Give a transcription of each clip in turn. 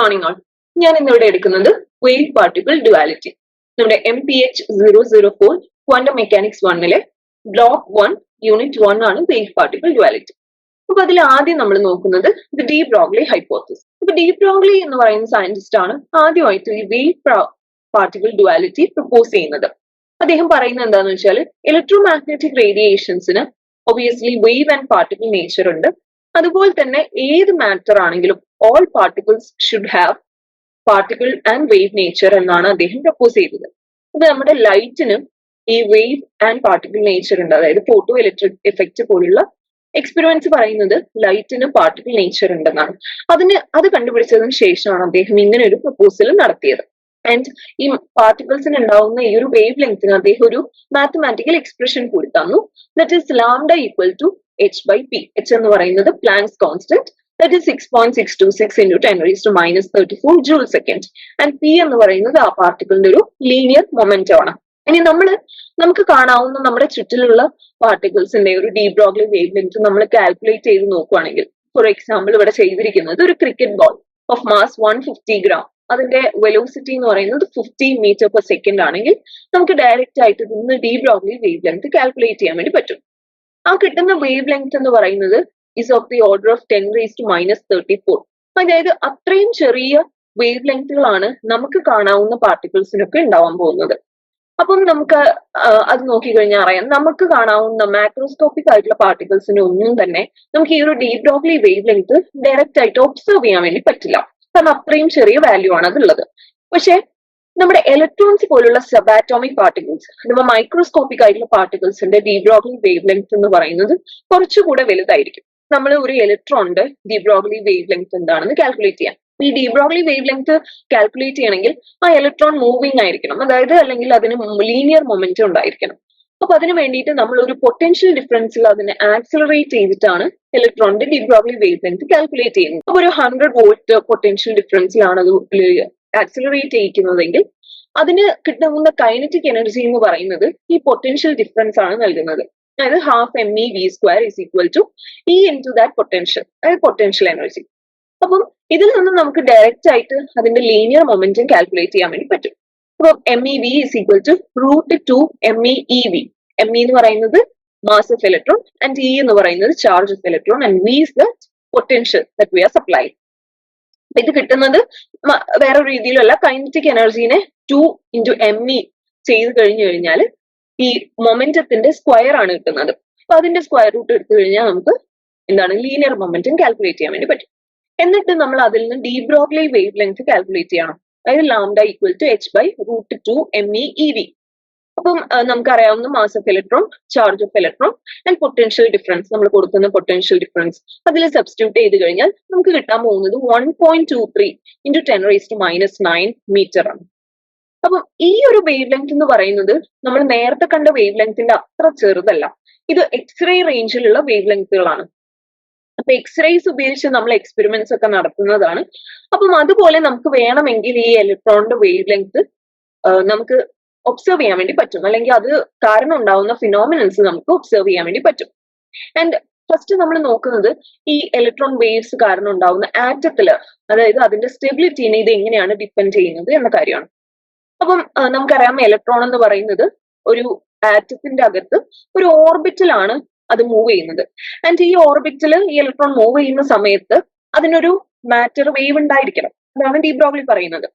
Morning all ഞാൻ ഇന്ന് ഇവിടെ എടുക്കുന്നത് വെയിൽ പാർട്ടിക്കിൾ ഡുവാലിറ്റി നമ്മുടെ M P H zero zero four quantum mechanics വണ്ണിലെ ബ്ലോക്ക് വൺ യൂണിറ്റ് വൺ ആണ് വെയിൽ പാർട്ടിക്കിൾ ഡുവാലിറ്റി അപ്പൊ അതിൽ ആദ്യം നമ്മൾ നോക്കുന്നത് ദി ഡി ബ്രോഗ്ലി ഹൈപ്പോത്തിസ് ഇപ്പൊ ഡി ബ്രോഗ്ലി എന്ന് പറയുന്ന സയന്റിസ്റ്റ് ആണ് ആദ്യമായിട്ട് ഈ വെയിൽ പാർട്ടിക്കിൾ ഡുവാലിറ്റി പ്രപ്പോസ് ചെയ്യുന്നത്. അദ്ദേഹം പറയുന്നത് എന്താണെന്ന് വെച്ചാൽ electromagnetic റേഡിയേഷൻസിന് obviously wave and particle nature ഉണ്ട്. അതുപോലെ തന്നെ ഏത് മാറ്റർ ആണെങ്കിലും all particles should have particle and wave nature എന്നാണ് അദ്ദേഹം പ്രപ്പോസ് ചെയ്തത്. അപ്പൊ നമ്മുടെ ലൈറ്റിനും ഈ വേവ് ആൻഡ് പാർട്ടിക്കിൾ നേച്ചർ ഉണ്ട്. അതായത് ഫോട്ടോ ഇലക്ട്രിക് എഫക്റ്റ് പോലുള്ള എക്സ്പെരിമെന്റ്സ് പറയുന്നത് ലൈറ്റിന് പാർട്ടിക്കിൾ നേച്ചർ ഉണ്ടെന്നാണ്. അതിന് അത് കണ്ടുപിടിച്ചതിന് ശേഷമാണ് അദ്ദേഹം ഇങ്ങനെ ഒരു പ്രപ്പോസൽ നടത്തിയത്. ആൻഡ് ഈ പാർട്ടിക്കിൾസിന് ഉണ്ടാവുന്ന ഈ ഒരു വേവ് ലെങ്ത്തിന് അദ്ദേഹം ഒരു മാത്തമാറ്റിക്കൽ എക്സ്പ്രഷൻ കൂടി തന്നു. That is lambda equal to h by p. h എന്ന് പറയുന്നത് Planck's constant that six point six two six into ten raise to minus thirty four joule second and p എന്ന് പറയുന്നത് ആ പാർട്ടിക്കിളിന്റെ ഒരു ലീനിയർ മൊമെന്റം ആണ്. ഇനി നമ്മൾ നമുക്ക് കാണാവുന്ന നമ്മുടെ ചുറ്റിലുള്ള പാർട്ടിക്കിൾസിന്റെ ഒരു ഡീ ബ്രോഗ്ലി വേവ് ലെങ്ത് നമ്മൾ കാൽക്കുലേറ്റ് ചെയ്ത് നോക്കുവാണെങ്കിൽ ഫോർ എക്സാമ്പിൾ ഇവിടെ ചെയ്തിരിക്കുന്നത് ഒരു cricket ball of mass one fifty gram അതിന്റെ വെലോസിറ്റി എന്ന് പറയുന്നത് ഫിഫ്റ്റി മീറ്റർ പെർ സെക്കൻഡ് ആണെങ്കിൽ നമുക്ക് ഡയറക്റ്റ് ആയിട്ട് നിന്ന് de Broglie wave length calculate ചെയ്യാൻ വേണ്ടി പറ്റും. ആ കിട്ടുന്ന വേവ് ലെങ്ത് എന്ന് പറയുന്നത് is of the order of ten raise to minus thirty four അതായത് അത്രയും ചെറിയ വേവ് ലെങ്തുകളാണ് നമുക്ക് കാണാവുന്ന പാർട്ടിക്കിൾസിനൊക്കെ ഉണ്ടാവാൻ പോകുന്നത്. അപ്പം നമുക്ക് അത് നോക്കിക്കഴിഞ്ഞാൽ അറിയാം. നമുക്ക് കാണാവുന്ന മാക്രോസ്കോപ്പിക് ആയിട്ടുള്ള പാർട്ടിക്കിൾസിന് ഒന്നും തന്നെ നമുക്ക് ഈ ഒരു de Broglie wavelength direct ആയിട്ട് ഒബ്സർവ് ചെയ്യാൻ വേണ്ടി പറ്റില്ല. കാരണം അത്രയും ചെറിയ വാല്യൂ ആണ് അതുള്ളത് പക്ഷെ നമ്മുടെ ഇലക്ട്രോൺസ് പോലുള്ള സബാറ്റോമിക് പാർട്ടിക്കിൾസ് അഥവാ മൈക്രോസ്കോപ്പിക് ആയിട്ടുള്ള പാർട്ടിക്കിൾസിന്റെ ഡീബ്രോഗ്ലി വേവ് ലെങ്ത് എന്ന് പറയുന്നത് കുറച്ചുകൂടെ വലുതായിരിക്കും. നമ്മൾ ഒരു ഇലക്ട്രോണിന്റെ ഡീബ്രോഗ്ലി വേവ് ലെങ്ത് എന്താണെന്ന് കാൽക്കുലേറ്റ് ചെയ്യാം. ഈ ഡീബ്രോഗ്ലി വേവ് ലെങ്ത് കാൽക്കുലേറ്റ് ചെയ്യണമെങ്കിൽ ആ ഇലക്ട്രോൺ മൂവിങ് ആയിരിക്കണം. അതായത് അല്ലെങ്കിൽ അതിന് ലീനിയർ മൊമെന്റ് ഉണ്ടായിരിക്കണം. അപ്പൊ അതിന് വേണ്ടിയിട്ട് നമ്മൾ ഒരു പൊട്ടൻഷ്യൽ ഡിഫറൻസിൽ അതിനെ ആക്സിലറേറ്റ് ചെയ്തിട്ടാണ് ഇലക്ട്രോണിന്റെ ഡീബ്രോഗ്ലി വേവ് ലെങ്ത് കാൽക്കുലേറ്റ് ചെയ്യുന്നത്. അപ്പൊ ഒരു ഹൺഡ്രഡ് വോൾട്ട് പൊട്ടൻഷ്യൽ ഡിഫറൻസിലാണ് അത് ആക്സിലറേറ്റ് ചെയ്യിക്കുന്നതെങ്കിൽ അതിന് കിട്ടുന്ന കൈനറ്റിക് എനർജി എന്ന് പറയുന്നത് ഈ പൊട്ടൻഷ്യൽ ഡിഫറൻസ് ആണ് നൽകുന്നത്. അതായത് half m e v square is equal to e into that potential അതായത് പൊട്ടൻഷ്യൽ എനർജി അപ്പം ഇതിൽ നിന്ന് നമുക്ക് ഡയറക്റ്റ് ആയിട്ട് അതിന്റെ ലീനിയർ മൊമെന്റം കാൽക്കുലേറ്റ് ചെയ്യാൻ വേണ്ടി പറ്റും. അപ്പം M E V is equal to root two M E V M E എന്ന് പറയുന്നത് mass of electron and E എന്ന് പറയുന്നത് charge of electron and V is the potential that we are supply ഇത് കിട്ടുന്നത് വേറെ രീതിയിലല്ല കൈനറ്റിക് എനർജീനെ to into M E ചെയ്ത് കഴിഞ്ഞു കഴിഞ്ഞാൽ ഈ മൊമെന്റത്തിന്റെ സ്ക്വയർ ആണ് കിട്ടുന്നത്. അപ്പൊ അതിന്റെ സ്ക്വയർ റൂട്ട് എടുത്തു കഴിഞ്ഞാൽ നമുക്ക് എന്താണ് ലീനിയർ മൊമെന്റം കാൽക്കുലേറ്റ് ചെയ്യാൻ വേണ്ടി പറ്റും. എന്നിട്ട് നമ്മൾ അതിൽ നിന്ന് de Broglie wave length calculate ചെയ്യണം. അതായത് lambda equal to h by root two m e e v അപ്പം നമുക്കറിയാവുന്ന mass of electron charge of electron and potential difference നമ്മൾ കൊടുക്കുന്ന പൊട്ടൻഷ്യൽ ഡിഫറൻസ്. അതിൽ സബ്സ്റ്റിറ്റ്യൂട്ട് ചെയ്ത് കഴിഞ്ഞാൽ നമുക്ക് കിട്ടാൻ പോകുന്നത് one point two three into ten raise to minus nine metre ആണ്. അപ്പം ഈ ഒരു വേവ് ലെങ്ത് എന്ന് പറയുന്നത് നമ്മൾ നേരത്തെ കണ്ട വേവ് ലെങ്ത്തിന്റെ അത്ര ചെറുതല്ല. ഇത് എക്സ്റേ റേഞ്ചിലുള്ള വേവ് ലെങ്ത്തുകളാണ് അപ്പൊ എക്സ്റേസ് ഉപയോഗിച്ച് നമ്മൾ എക്സ്പെരിമെന്റ്സ് ഒക്കെ നടത്തുന്നതാണ്. അപ്പം അതുപോലെ നമുക്ക് വേണമെങ്കിൽ ഈ ഇലക്ട്രോണിന്റെ വേവ് ലെങ്ത് നമുക്ക് ഒബ്സർവ് ചെയ്യാൻ വേണ്ടി പറ്റും. അല്ലെങ്കിൽ അത് കാരണം ഉണ്ടാവുന്ന ഫിനോമിനൻസ് നമുക്ക് ഒബ്സർവ് ചെയ്യാൻ വേണ്ടി പറ്റും. ആൻഡ് ഫസ്റ്റ് നമ്മൾ നോക്കുന്നത് ഈ ഇലക്ട്രോൺ വേവ്സ് കാരണം ഉണ്ടാവുന്ന ആറ്റത്തിൽ അതായത് അതിന്റെ സ്റ്റെബിലിറ്റീനെ ഇത് എങ്ങനെയാണ് ഡിപ്പെൻഡ് ചെയ്യുന്നത് എന്ന കാര്യമാണ്. അപ്പം നമുക്കറിയാം ഇലക്ട്രോൺ എന്ന് പറയുന്നത് ഒരു ആറ്റത്തിന്റെ അകത്ത് ഒരു ഓർബിറ്റിലാണ് അത് മൂവ് ചെയ്യുന്നത്. ആൻഡ് ഈ ഓർബിറ്റിൽ ഈ ഇലക്ട്രോൺ മൂവ് ചെയ്യുന്ന സമയത്ത് അതിനൊരു മാറ്റർ വേവ് ഉണ്ടായിരിക്കണം. അതാണ് ഡി ബ്രോഗ്ലി പറയുന്നത്.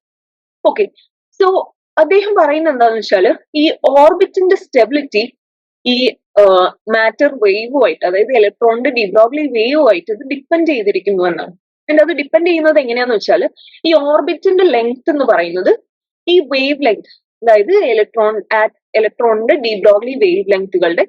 ഓക്കെ സോ അദ്ദേഹം പറയുന്നത് എന്താണെന്ന് വെച്ചാൽ ഈ ഓർബിറ്റിന്റെ സ്റ്റെബിലിറ്റി ഈ മാറ്റർ വേവുമായിട്ട് അതായത് ഇലക്ട്രോണിന്റെ ഡിബ്രോഗ്ലി വേവുമായിട്ട് ഇത് ഡിപ്പെൻഡ് ചെയ്തിരിക്കുന്നു എന്നാണ്. ആൻഡ് അത് ഡിപ്പെൻഡ് ചെയ്യുന്നത് എങ്ങനെയാന്ന് വെച്ചാൽ ഈ ഓർബിറ്റിന്റെ ലെങ്ത് എന്ന് പറയുന്നത് ഈ വേവ് ലെങ്ത് അതായത് ഇലക്ട്രോൺ ആറ്റ് ഇലക്ട്രോണിന്റെ de Broglie wave ലെങ്ത്തുകളുടെ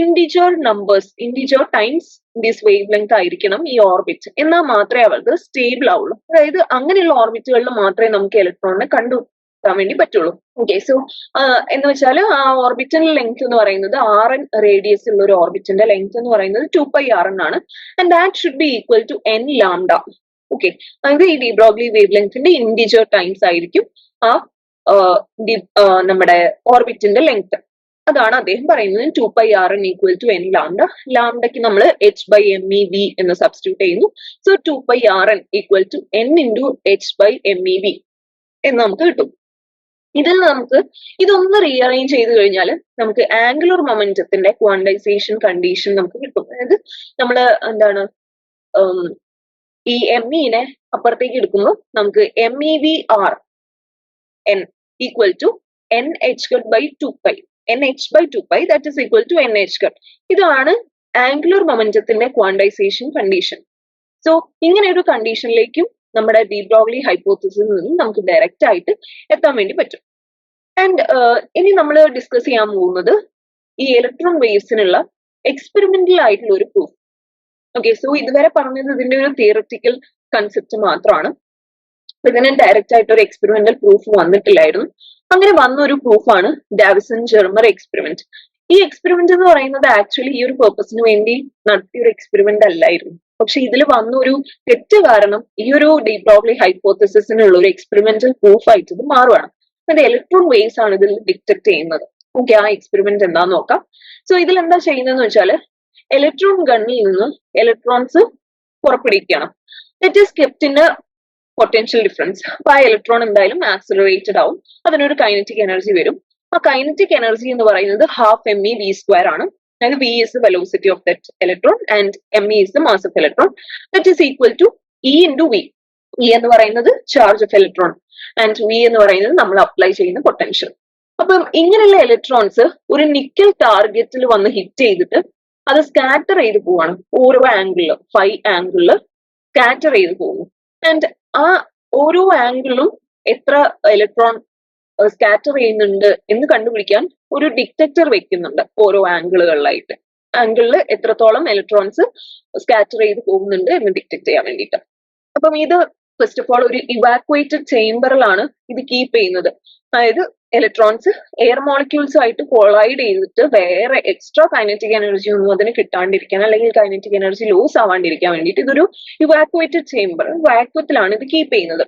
integer numbers integer times this wave length ആയിരിക്കണം ഈ ഓർബിറ്റ് എന്നാൽ മാത്രമേ അവർക്ക് സ്റ്റേബിൾ ആവുള്ളൂ. അതായത് അങ്ങനെയുള്ള ഓർബിറ്റുകളിൽ മാത്രമേ നമുക്ക് ഇലക്ട്രോണിനെ കണ്ടു വേണ്ടി പറ്റുള്ളൂ. ഓക്കെ സോ എന്ന് വെച്ചാൽ ആ ഓർബിറ്റിന്റെ ലെങ്ത് എന്ന് പറയുന്നത് ആർ എൻ റേഡിയസ് ഉള്ള ഒരു ഓർബിറ്റിന്റെ ലെങ്ത് എന്ന് പറയുന്നത് ടു പൈ ആർ എൻ ആണ്. And that should be equal to N lambda okay അതായത് ഈ ഡിബ്രോഗ്ലി വേവ് ലെങ്ത്തിന്റെ ഇൻഡിജർ ടൈംസ് ആയിരിക്കും ആ നമ്മുടെ ഓർബിറ്റിന്റെ ലെങ്ത് അതാണ് അദ്ദേഹം പറയുന്നത് two pi R N equal to N lambda ലാംഡയ്ക്ക് നമ്മൾ H by M E V എന്ന് സബ്സ്റ്റിറ്റ്യൂട്ട് ചെയ്യുന്നു. So two pi R N equal to N into H by M E V എന്ന് നമുക്ക് കിട്ടും. ഇതിൽ നമുക്ക് ഇതൊന്ന് റീഅറേഞ്ച് ചെയ്ത് കഴിഞ്ഞാൽ നമുക്ക് ആംഗുലർ മൊമെന്റത്തിന്റെ ക്വാണ്ടൈസേഷൻ കണ്ടീഷൻ നമുക്ക് കിട്ടും. അതായത് നമ്മൾ എന്താണ് ഈ എം ഇനെ അപ്പുറത്തേക്ക് എടുക്കുമ്പോൾ നമുക്ക് M E V R N equal to N H cut by two pi N H by two pi that is equal to N H cut ഇതാണ് ആംഗുലർ മൊമെന്റത്തിന്റെ ക്വാണ്ടൈസേഷൻ കണ്ടീഷൻ സോ ഇങ്ങനെ ഒരു കണ്ടീഷനിലേക്കും നമ്മുടെ ഡി ബ്രോഗ്ലി ഹൈപ്പോത്തിസിൽ നിന്നും നമുക്ക് direct ആയിട്ട് എത്താൻ വേണ്ടി പറ്റും. ആൻഡ് ഇനി നമ്മൾ ഡിസ്കസ് ചെയ്യാൻ പോകുന്നത് ഈ ഇലക്ട്രോൺ വേവ്സിനുള്ള എക്സ്പെരിമെന്റൽ ആയിട്ടുള്ള ഒരു പ്രൂഫ് ഓക്കെ സോ ഇതുവരെ പറഞ്ഞത് ഇതിന്റെ ഒരു തിയററ്റിക്കൽ കൺസെപ്റ്റ് മാത്രമാണ്. ഇതിന് ഡയറക്റ്റ് ആയിട്ട് ഒരു എക്സ്പെരിമെന്റൽ പ്രൂഫ് വന്നിട്ടില്ലായിരുന്നു. അങ്ങനെ വന്ന ഒരു പ്രൂഫാണ് ഡാവിസൺ ജെർമർ എക്സ്പെരിമെന്റ് ഈ എക്സ്പെരിമെന്റ് എന്ന് പറയുന്നത് ആക്ച്വലി ഈ ഒരു പേർപ്പസിന് വേണ്ടി നടത്തിയ ഒരു എക്സ്പെരിമെന്റ് അല്ലായിരുന്നു. പക്ഷെ ഇതിൽ വന്ന ഒരു തെറ്റ് കാരണം ഈ ഒരു ഡീപ്രോബ്ലി ഹൈപ്പോത്തസിസിനുള്ള ഒരു എക്സ്പെരിമെന്റൽ പ്രൂഫ് ആയിട്ട് ഇത് മാറുകയാണ് അത് ഇലക്ട്രോൺ വേവ്സ് ആണ് ഇതിൽ ഡിറ്റക്ട് ചെയ്യുന്നത്. ഓക്കെ ആ എക്സ്പെരിമെന്റ് എന്താന്ന് നോക്കാം. സോ ഇതിൽ എന്താ ചെയ്യുന്നതെന്ന് വെച്ചാൽ ഇലക്ട്രോൺ ഗണ്ണിൽ നിന്ന് electrons പുറപ്പെടുവിക്കണം that is kept in potential difference അപ്പൊ ആ ഇലക്ട്രോൺ എന്തായാലും ആക്സിലറേറ്റഡ് ആവും. അതിനൊരു കൈനറ്റിക് എനർജി വരും. ആ കൈനറ്റിക് എനർജി എന്ന് പറയുന്നത് half M E V square ആണ്. അതായത് V is velocity of that electron and M E is the mass of electron that is equal to E into V E എന്ന് പറയുന്നത് charge of electron and V എന്ന് പറയുന്നത് നമ്മൾ apply ചെയ്യുന്ന potential അപ്പം ഇങ്ങനെയുള്ള ഇലക്ട്രോൺസ് ഒരു നിക്കൽ ടാർഗറ്റിൽ വന്ന് ഹിറ്റ് ചെയ്തിട്ട് അത് സ്കാറ്റർ ചെയ്ത് പോവാണ്. ഓരോ ആംഗിളിൽ ഫൈവ് ആംഗിളിൽ സ്കാറ്റർ ചെയ്ത് പോകുന്നു. ആൻഡ് ആ ഓരോ ആംഗിളിലും എത്ര ഇലക്ട്രോൺ സ്കാറ്റർ ചെയ്യുന്നുണ്ട് എന്ന് കണ്ടുപിടിക്കാൻ ഒരു ഡിറ്റക്ടർ വെക്കുന്നുണ്ട് ഓരോ ആംഗിളുകളിലായിട്ട്. ആംഗിളിൽ എത്രത്തോളം ഇലക്ട്രോൺസ് സ്കാറ്റർ ചെയ്ത് പോകുന്നുണ്ട് എന്ന് ഡിറ്റക്ട് ചെയ്യാൻ വേണ്ടിയിട്ട്. അപ്പം ഇത് ഫസ്റ്റ് ഓഫ് ഓൾ ഒരു ഇവാക്വേറ്റഡ് ചേംബറിലാണ് ഇത് കീപ്പ് ചെയ്യുന്നത്. അതായത് ഇലക്ട്രോൺസ് എയർ മോളിക്യൂൾസ് ആയിട്ട് കൊളൈഡ് ചെയ്തിട്ട് വേറെ എക്സ്ട്രാ കൈനറ്റിക് എനർജി ഒന്നും അതിന് കിട്ടാണ്ടിരിക്കാൻ അല്ലെങ്കിൽ കൈനറ്റിക് എനർജി ലോസ് ആവാണ്ടിരിക്കാൻ വേണ്ടിയിട്ട് ഇതൊരു ഇവാക്വേറ്റഡ് ചേംബർ വാക്വത്തിലാണ് ഇത് കീപ്പ് ചെയ്യുന്നത്.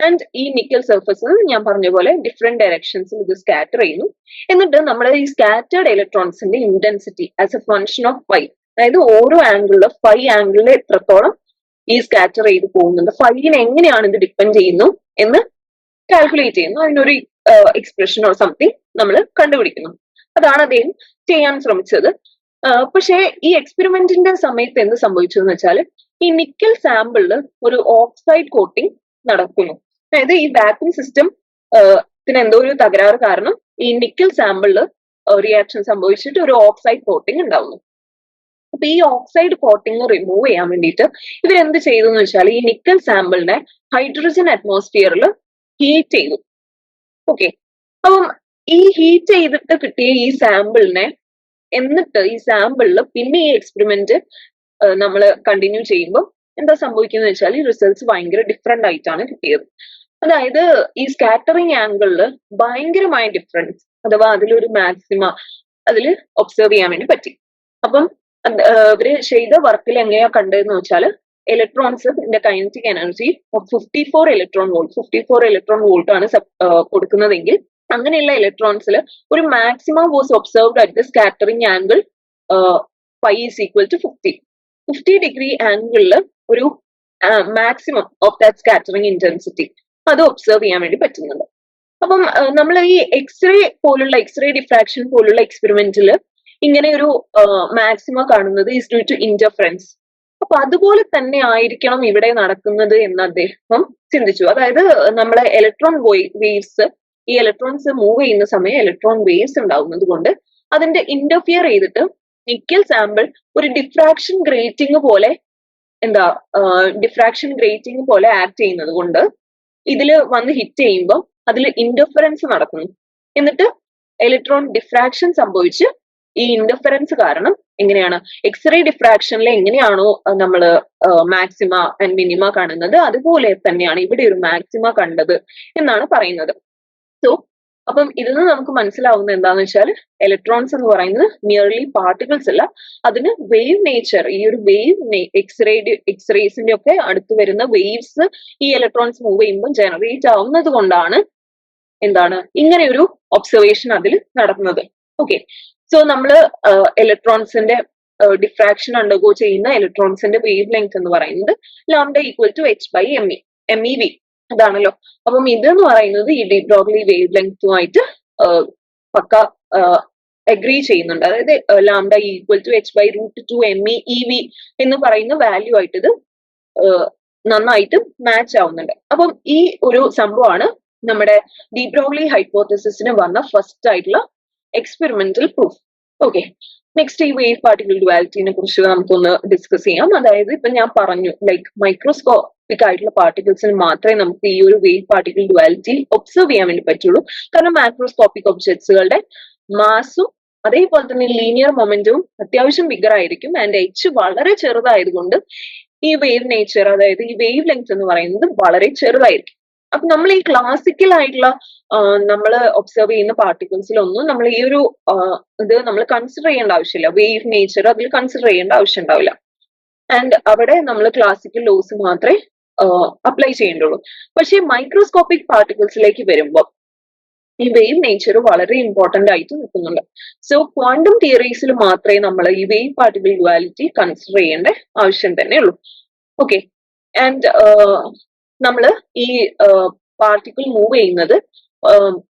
ആൻഡ് ഈ നിക്കൽ സർഫസ് ഞാൻ പറഞ്ഞ പോലെ ഡിഫറെന്റ് ഡയറക്ഷൻസിൽ ഇത് സ്കാറ്റർ ചെയ്യുന്നു. എന്നിട്ട് നമ്മുടെ ഈ scattered ഇലക്ട്രോൺസിന്റെ intensity as a function of phi അതായത് ഓരോ ആംഗിളിലും ഫൈവ് ആംഗിളിൽ എത്രത്തോളം ഈ സ്കാറ്റർ ചെയ്ത് പോകുന്നുണ്ട് ഫൈവിന് എങ്ങനെയാണ് ഇത് ഡിപ്പെൻഡ് ചെയ്യുന്നു എന്ന് കാൽക്കുലേറ്റ് ചെയ്യുന്നു. അതിനൊരു എക്സ്പ്രഷൻ ഓർ സംതിങ് നമ്മൾ കണ്ടുപിടിക്കുന്നു. അതാണ് അദ്ദേഹം ചെയ്യാൻ ശ്രമിച്ചത്. പക്ഷേ ഈ എക്സ്പെരിമെന്റിന്റെ സമയത്ത് എന്ത് സംഭവിച്ചു എന്ന് വെച്ചാൽ ഈ നിക്കൽ സാമ്പിളിൽ ഒരു ഓക്സൈഡ് കോട്ടിംഗ് നടക്കുന്നു. അതായത് ഈ വാക്യൂം സിസ്റ്റം എന്തോ ഒരു തകരാറ് കാരണം ഈ നിക്കൽ സാമ്പിളിൽ റിയാക്ഷൻ സംഭവിച്ചിട്ട് ഒരു ഓക്സൈഡ് കോട്ടിംഗ് ഉണ്ടാവുന്നു. അപ്പൊ ഈ ഓക്സൈഡ് കോട്ടിംഗ് റിമൂവ് ചെയ്യാൻ വേണ്ടിയിട്ട് ഇവരെന്ത് ചെയ്തു എന്ന് വെച്ചാൽ ഈ നിക്കൽ സാമ്പിളിനെ ഹൈഡ്രജൻ അറ്റ്മോസ്ഫിയറിൽ ഹീറ്റ് ചെയ്തു. ഓക്കെ അപ്പം ഈ ഹീറ്റ് ചെയ്തിട്ട് കിട്ടിയ ഈ സാമ്പിളിനെ എന്നിട്ട് ഈ സാമ്പിളിൽ പിന്നെ ഈ എക്സ്പെരിമെന്റ് നമ്മൾ കണ്ടിന്യൂ ചെയ്യുമ്പോൾ എന്താ സംഭവിക്കുന്നത് വെച്ചാൽ ഈ റിസൾട്ട്സ് ഭയങ്കര ഡിഫറെന്റ് ആയിട്ടാണ് കിട്ടിയത്. അതായത് ഈ സ്കാറ്ററിങ് ആംഗിളിൽ ഭയങ്കരമായ ഡിഫറൻസ് അഥവാ അതിലൊരു മാക്സിമ അതിൽ ഒബ്സർവ് ചെയ്യാൻ വേണ്ടി പറ്റി. അപ്പം അവർ ചെയ്ത വർക്കിൽ എങ്ങനെയാ കണ്ടതെന്ന് വെച്ചാൽ electrons kinetic energy fifty four electron volt fifty four electron volt ആണ് കൊടുക്കുന്നതെങ്കിൽ അങ്ങനെയുള്ള ഇലക്ട്രോൺസിൽ ഒരു maximum was observed at the scattering angle phi is equal to fifty fifty degree ആംഗിളിൽ ഒരു maximum of that scattering intensity അത് ഒബ്സർവ് ചെയ്യാൻ വേണ്ടി പറ്റുന്നുണ്ട്. അപ്പം നമ്മൾ ഈ എക്സ്റേ പോലുള്ള എക്സ്റേ ഡിഫ്രാക്ഷൻ പോലുള്ള എക്സ്പെരിമെന്റിൽ ഇങ്ങനെ ഒരു മാക്സിമം കാണുന്നത് ഇസ് ഡ്യൂ ടു ഇന്റർഫറൻസ് അപ്പൊ അതുപോലെ തന്നെ ആയിരിക്കണം ഇവിടെ നടക്കുന്നത് എന്ന് അദ്ദേഹം ചിന്തിച്ചു. അതായത് നമ്മളെ ഇലക്ട്രോൺ വേവ്സ് ഈ ഇലക്ട്രോൺസ് മൂവ് ചെയ്യുന്ന സമയം ഇലക്ട്രോൺ വേവ്സ് ഉണ്ടാവുന്നത് കൊണ്ട് അതിന്റെ ഇന്റർഫിയർ ചെയ്തിട്ട് നിക്കൽ സാമ്പിൾ ഒരു ഡിഫ്രാക്ഷൻ ഗ്രേറ്റിംഗ് പോലെ എന്താ ഡിഫ്രാക്ഷൻ ഗ്രേറ്റിംഗ് പോലെ ആക്ട് ചെയ്യുന്നത് കൊണ്ട് ഇതിൽ വന്ന് ഹിറ്റ് ചെയ്യുമ്പോൾ അതിൽ ഇന്റർഫറൻസ് നടക്കുന്നു. എന്നിട്ട് ഇലക്ട്രോൺ ഡിഫ്രാക്ഷൻ സംഭവിച്ച് ഈ ഇന്റർഫറൻസ് കാരണം എങ്ങനെയാണ്? എക്സ്റേ ഡിഫ്രാക്ഷനിൽ എങ്ങനെയാണോ നമ്മൾ മാക്സിമ ആൻഡ് മിനിമ കാണുന്നത് അതുപോലെ തന്നെയാണ് ഇവിടെ ഒരു മാക്സിമ കണ്ടത് എന്നാണ് പറയുന്നത്. സോ അപ്പം ഇതിൽ നിന്ന് നമുക്ക് മനസ്സിലാവുന്നത് എന്താണെന്ന് വെച്ചാൽ ഇലക്ട്രോൺസ് എന്ന് പറയുന്നത് നിയർലി പാർട്ടിക്കിൾസ് അല്ല അതിന് വേവ് നേച്ചർ ഈ ഒരു വേവ് എക്സ്റേ എക്സ്റേസിന്റെ ഒക്കെ അടുത്ത് വരുന്ന വേവ്സ് ഈ ഇലക്ട്രോൺസ് മൂവ് ചെയ്യുമ്പോൾ ജനറേറ്റ് ആവുന്നത് കൊണ്ടാണ് എന്താണ് ഇങ്ങനെ ഒരു ഒബ്സർവേഷൻ അതിൽ നടത്തുന്നത് ഓക്കെ സോ നമ്മൾ ഇലക്ട്രോൺസിന്റെ ഡിഫ്രാക്ഷൻ അണ്ടർഗോ ചെയ്യുന്ന ഇലക്ട്രോൺസിന്റെ വേവ് ലെങ്ത് എന്ന് പറയുന്നത് lambda equal to H by M E M E V അതാണല്ലോ അപ്പം ഇത് എന്ന് പറയുന്നത് ഈ ഡി ബ്രോഗ്ലി വേവ് ലെങ്ത്തുമായിട്ട് പക്ക അഗ്രി ചെയ്യുന്നുണ്ട്. അതായത് lambda equal to H by root two M E E V എന്ന് പറയുന്ന വാല്യൂ ആയിട്ട് ഇത് നന്നായിട്ട് മാച്ച് ആവുന്നുണ്ട്. അപ്പം ഈ ഒരു സംഭവമാണ് നമ്മുടെ ഡീബ്രോഗ്ലി ഹൈപ്പോത്തസിന് വന്ന ഫസ്റ്റ് ആയിട്ടുള്ള എക്സ്പെരിമെന്റൽ പ്രൂഫ് ഓക്കെ നെക്സ്റ്റ് ഈ വേവ് പാർട്ടിക്കൽ ഡുവാലിറ്റിനെ കുറിച്ച് നമുക്കൊന്ന് ഡിസ്കസ് ചെയ്യാം. അതായത് ഇപ്പൊ ഞാൻ പറഞ്ഞു ലൈക്ക് മൈക്രോസ്കോപ്പിക് ആയിട്ടുള്ള പാർട്ടിക്കിൾസിന് മാത്രമേ നമുക്ക് ഈ ഒരു വേവ് പാർട്ടിക്കൽ ഡുവാലിറ്റി ഒബ്സർവ് ചെയ്യാൻ വേണ്ടി പറ്റുള്ളൂ. കാരണം മാക്രോസ്കോപ്പിക് ഒബ്ജക്ട്സുകളുടെ മാസും അതേപോലെ തന്നെ ലീനിയർ മൊമെന്റവും അത്യാവശ്യം ബിഗർ ആയിരിക്കും. ആൻഡ് എച്ച് വളരെ ചെറുതായതുകൊണ്ട് ഈ വേവ് നേച്ചർ അതായത് ഈ വേവ് ലെങ്ത് എന്ന് പറയുന്നത് വളരെ ചെറുതായിരിക്കും. അപ്പൊ നമ്മൾ ഈ ക്ലാസിക്കൽ ആയിട്ടുള്ള നമ്മൾ ഒബ്സർവ് ചെയ്യുന്ന പാർട്ടിക്കിൾസിലൊന്നും നമ്മൾ ഈ ഒരു ഇത് നമ്മൾ കൺസിഡർ ചെയ്യേണ്ട ആവശ്യമില്ല. വേവ് നേച്ചർ അതിൽ കൺസിഡർ ചെയ്യേണ്ട ആവശ്യം ഉണ്ടാവില്ല. ആൻഡ് അവിടെ നമ്മൾ ക്ലാസിക്കൽ ലോസ് മാത്രമേ അപ്ലൈ ചെയ്യേണ്ടുള്ളൂ. പക്ഷേ മൈക്രോസ്കോപ്പിക് പാർട്ടിക്കിൾസിലേക്ക് വരുമ്പോൾ ഈ വേവ് നേച്ചർ വളരെ ഇമ്പോർട്ടന്റ് ആയിട്ട് നിൽക്കുന്നുണ്ട്. സോ ക്വാണ്ടം തിയറീസിൽ മാത്രമേ നമ്മൾ ഈ വേവ് പാർട്ടിക്കിൾ ഡുവാലിറ്റി കൺസിഡർ ചെയ്യേണ്ട ആവശ്യം തന്നെ ഉള്ളൂ. ഓക്കെ ആൻഡ് നമ്മൾ ഈ പാർട്ടിക്കിൾ മൂവ് ചെയ്യുന്നത്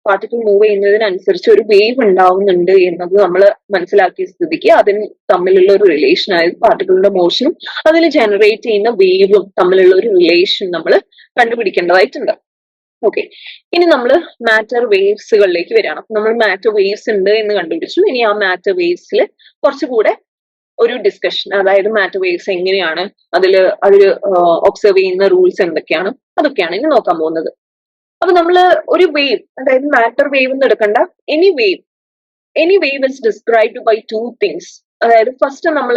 പാർട്ടിക്കിൾ മൂവ് ചെയ്യുന്നതിനനുസരിച്ച് ഒരു വേവ് ഉണ്ടാവുന്നുണ്ട് എന്നത് നമ്മൾ മനസ്സിലാക്കിയ സ്ഥിതിക്ക് അതിന് തമ്മിലുള്ള ഒരു റിലേഷൻ ആയത് പാർട്ടിക്കിളിന്റെ മോഷനും അതിൽ ജനറേറ്റ് ചെയ്യുന്ന വേവും തമ്മിലുള്ള ഒരു റിലേഷൻ നമ്മൾ കണ്ടുപിടിക്കേണ്ടതായിട്ടുണ്ട്. ഓക്കെ ഇനി നമ്മൾ മാറ്റർ വേവ്സുകളിലേക്ക് വരികയാണ്. നമ്മൾ മാറ്റർ വേവ്സ് ഉണ്ട് എന്ന് കണ്ടുപിടിച്ചു. ഇനി ആ മാറ്റർ വേവ്സിൽ കുറച്ചുകൂടെ ഒരു ഡിസ്കഷൻ അതായത് മാറ്റർ വേവ്സ് എങ്ങനെയാണ് അതിൽ അതിൽ ഒബ്സർവ് ചെയ്യുന്ന റൂൾസ് എന്തൊക്കെയാണ്? അതൊക്കെയാണ് ഇനി നോക്കാൻ പോകുന്നത്. അപ്പൊ നമ്മൾ ഒരു വേവ് അതായത് മാറ്റർ വേവ് എന്ന് എടുക്കണ്ട. Any wave any wave is described by two things അതായത് ഫസ്റ്റ് നമ്മൾ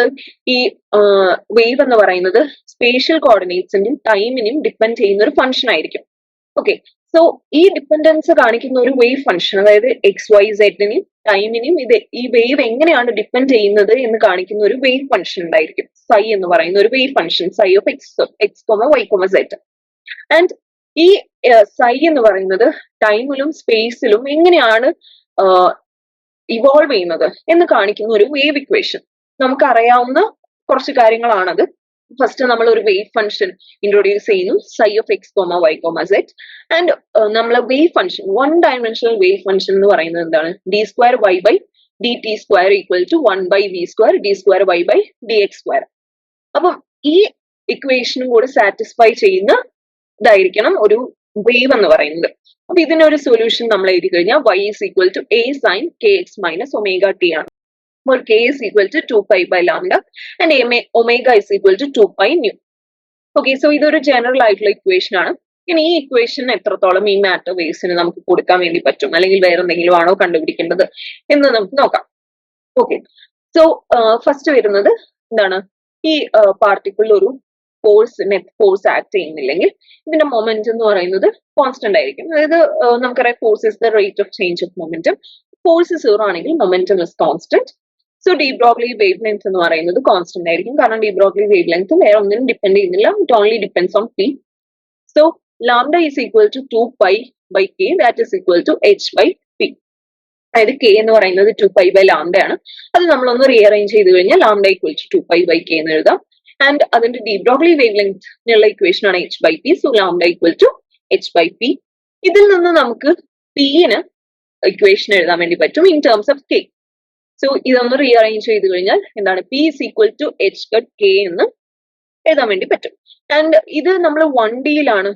ഈ വേവ് എന്ന് പറയുന്നത് സ്പേഷ്യൽ കോർഡിനേറ്റ്സിന്റെയും ടൈമിനെയും ഡിപ്പെൻഡ് ചെയ്യുന്ന ഒരു ഫംഗ്ഷൻ ആയിരിക്കും. ഓക്കെ സോ ഈ ഡിപ്പെൻഡൻസ് കാണിക്കുന്ന ഒരു വേവ് ഫംഗ്ഷൻ അതായത് എക്സ് വൈ സെഡിനെയും ടൈമിനെയും ഇത് ഈ വേവ് എങ്ങനെയാണ് ഡിപ്പെൻഡ് ചെയ്യുന്നത് എന്ന് കാണിക്കുന്ന ഒരു വേവ് ഫംഗ്ഷൻ ഉണ്ടായിരിക്കും. സൈ എന്ന് പറയുന്ന ഒരു wave function psi of X X comma Y comma Z and ഈ സൈ എന്ന് പറയുന്നത് ടൈമിലും സ്പേസിലും എങ്ങനെയാണ് ഇവോൾവ് ചെയ്യുന്നത് എന്ന് കാണിക്കുന്ന ഒരു വേവ് ഇക്വേഷൻ നമുക്കറിയാവുന്ന കുറച്ച് കാര്യങ്ങളാണത്. ഫസ്റ്റ് നമ്മൾ ഒരു വേവ് ഫംഗ്ഷൻ ഇൻട്രൊഡ്യൂസ് ചെയ്യുന്നു psi of X comma Y comma Z and നമ്മൾ wave function one dimensional wave function എന്ന് പറയുന്നത് എന്താണ്? D square Y by D T square equal to one by V square D square Y by D X square അപ്പം ഈ ഇക്വേഷനും കൂടെ satisfy ചെയ്യുന്ന ഇതായിരിക്കണം ഒരു വേവ് എന്ന് പറയുന്നത്. അപ്പൊ ഇതിനൊരു സൊല്യൂഷൻ നമ്മൾ എഴുതി കഴിഞ്ഞാൽ Y is equal to A sine K X minus omega T ആണ് where k is equal to 2 pi and M and omega is equal to 2 pi nu. Okay so ഇതൊരു ജനറൽ ആയിട്ടുള്ള ഇക്വേഷൻ ആണ്. ഇനി ഈ equation എത്രത്തോളം ഈ matter വേവ്സിന് നമുക്ക് കൊടുക്കാൻ വേണ്ടി പറ്റും? അല്ലെങ്കിൽ വേറെ എന്തെങ്കിലും ആണോ കണ്ടുപിടിക്കേണ്ടത് എന്ന് നമുക്ക് നോക്കാം. ഓക്കെ സോ ഫസ്റ്റ് വരുന്നത് എന്താണ്? ഈ പാർട്ടിക്കിൾ ഒരു ഫോഴ്സ് നെറ്റ് ഫോഴ്സ് ആക്ട് ചെയ്യുന്നില്ലെങ്കിൽ ഇതിന്റെ മൊമെന്റ് എന്ന് പറയുന്നത് കോൺസ്റ്റന്റ് ആയിരിക്കും. അതായത് നമുക്കറിയാം force is the rate of change of momentum force zero ആണെങ്കിൽ momentum is constant so de Broglie wave length എന്ന് പറയുന്നത് കോൺസ്റ്റന്റ് ആയിരിക്കും. കാരണം ഡി ബ്രോഗ്ലി വേവ് ലെങ്ത് വേറെ ഒന്നിനും ഡിപെൻഡ് ചെയ്യുന്നില്ല. It only depends on P so lambda is equal to two pi by K that is equal to H by P അതായത് K എന്ന് പറയുന്നത് ടു പൈ ബൈ ലാംഡ ആണ്. അത് നമ്മളൊന്ന് rearrange ചെയ്ത് കഴിഞ്ഞാൽ lambda equal to two pi by K എന്ന് എഴുതാം. ആൻഡ് അതിന്റെ de Broglie wave length equation ആണ് H by P so lambda equal to H by P ഇതിൽ നിന്ന് നമുക്ക് പിന് ഇക്വേഷൻ എഴുതാൻ വേണ്ടി പറ്റും in terms of K so ഇതൊന്ന് റീഅറേഞ്ച് ചെയ്ത് കഴിഞ്ഞാൽ എന്താണ്? P is equal to H cut K എന്ന് എഴുതാൻ വേണ്ടി പറ്റും. ആൻഡ് ഇത് നമ്മൾ വൺ ഡിയിലാണ്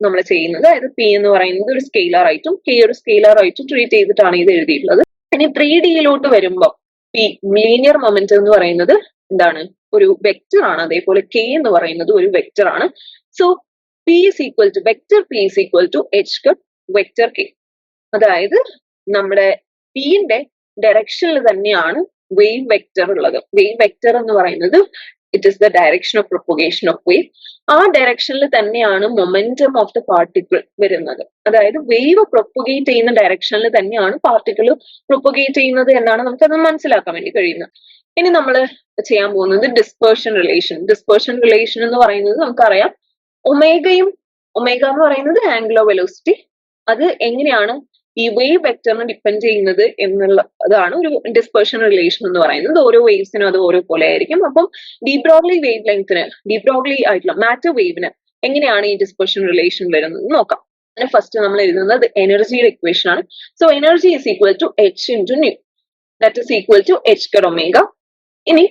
നമ്മൾ ചെയ്യുന്നത്. അതായത് പി എന്ന് പറയുന്നത് ഒരു സ്കെയിലർ ആയിട്ടും കെ ഒരു സ്കെയിലർ ആയിട്ടും ട്രീറ്റ് ചെയ്തിട്ടാണ് ഇത് എഴുതിയിട്ടുള്ളത്. ഇനി ത്രീ ഡിയിലോട്ട് വരുമ്പോൾ പി ലീനിയർ മൊമെന്റ് എന്ന് പറയുന്നത് എന്താണ്? ഒരു വെക്റ്റർ ആണ്. അതേപോലെ കെ എന്ന് പറയുന്നത് ഒരു വെക്റ്റർ ആണ്. So P is equal to vector P is equal to H cut vector K അതായത് നമ്മുടെ പിന്റെ ഡയറക്ഷനിൽ തന്നെയാണ് വേവ് വെക്റ്റർ ഉള്ളത്. വേവ് വെക്റ്റർ എന്ന് പറയുന്നത് it is the direction of propagation of wave ആ ഡയറക്ഷനിൽ തന്നെയാണ് മൊമെന്റം ഓഫ് ദ പാർട്ടിക്കിൾ വരുന്നത്. അതായത് വേവ് പ്രൊപ്പഗേറ്റ് ചെയ്യുന്ന ഡയറക്ഷനിൽ തന്നെയാണ് പാർട്ടിക്കിൾ പ്രൊപ്പഗേറ്റ് ചെയ്യുന്നത് എന്നാണ് നമുക്ക് നമുക്കത് മനസ്സിലാക്കാൻ വേണ്ടി കഴിയുന്നത്. ഇനി നമ്മൾ ചെയ്യാൻ പോകുന്നത് ഡിസ്പേർഷൻ റിലേഷൻ ഡിസ്പേർഷൻ റിലേഷൻ എന്ന് പറയുന്നത് നമുക്കറിയാം. ഒമേഗയും ഒമേഗ എന്ന് പറയുന്നത് ആംഗ്ലോ വെലോസിറ്റി അത് എങ്ങനെയാണ് ഈ വേവ് വെക്ടറിനെ ഡിപ്പെൻഡ് ചെയ്യുന്നത് എന്നുള്ളതാണ് ഒരു ഡിസ്പേർഷൻ റിലേഷൻ എന്ന് പറയുന്നത്. ഓരോ വേവ്സിനും അത് ഓരോ പോലെ ആയിരിക്കും. അപ്പം ഡീബ്രോഗ്ലി വേവ് ലെങ്ത്തിന് ഡീബ്രോഗ്ലി ആയിട്ടുള്ള മാറ്റർ വേവിന് എങ്ങനെയാണ് ഈ ഡിസ്പേർഷൻ റിലേഷൻ വരുന്നത് നോക്കാം. അതിന് ഫസ്റ്റ് നമ്മൾ എഴുതുന്നത് എനർജിയുടെ ഇക്വേഷൻ ആണ്. So energy is equal to H into nu that is equal to H cut omega ഇനി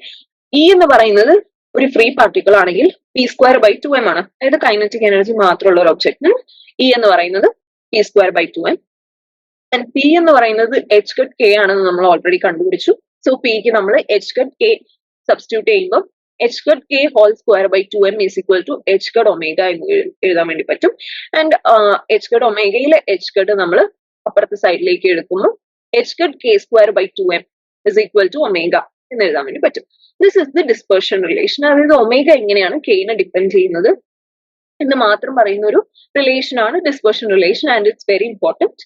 ഇ എന്ന് പറയുന്നത് ഒരു ഫ്രീ പാർട്ടിക്കിൾ ആണെങ്കിൽ P square by two M ആണ്. അതായത് കൈനറ്റിക് എനർജി മാത്രമുള്ള ഒരു ഒബ്ജക്റ്റിന് ഇ എന്ന് പറയുന്നത് P square by two M and P എന്ന് പറയുന്നത് എച്ച് കട്ട് കെ ആണെന്ന് നമ്മൾ ഓൾറെഡി കണ്ടുപിടിച്ചു. സോ പിക്ക് നമ്മൾ എച്ച് കട്ട് കെ സബ്സ്റ്റിറ്റ്യൂട്ട് ചെയ്യുമ്പോൾ H cut K whole square by two M is equal to H cut omega എന്ന് എഴുതാൻ വേണ്ടി പറ്റും. ആൻഡ് എച്ച് കട്ട് ഒമേഗയിലെ എച്ച് കട്ട് നമ്മൾ അപ്പുറത്തെ സൈഡിലേക്ക് എടുക്കുമ്പോൾ H cut K square by two M is equal to omega എന്ന് എഴുതാൻ വേണ്ടി പറ്റും. This is the dispersion relation അതായത് ഒമേഗ എങ്ങനെയാണ് കെയിനെ ഡിപ്പെൻഡ് ചെയ്യുന്നത് എന്ന് മാത്രം പറയുന്ന ഒരു റിലേഷൻ ആണ് dispersion relation and it's very important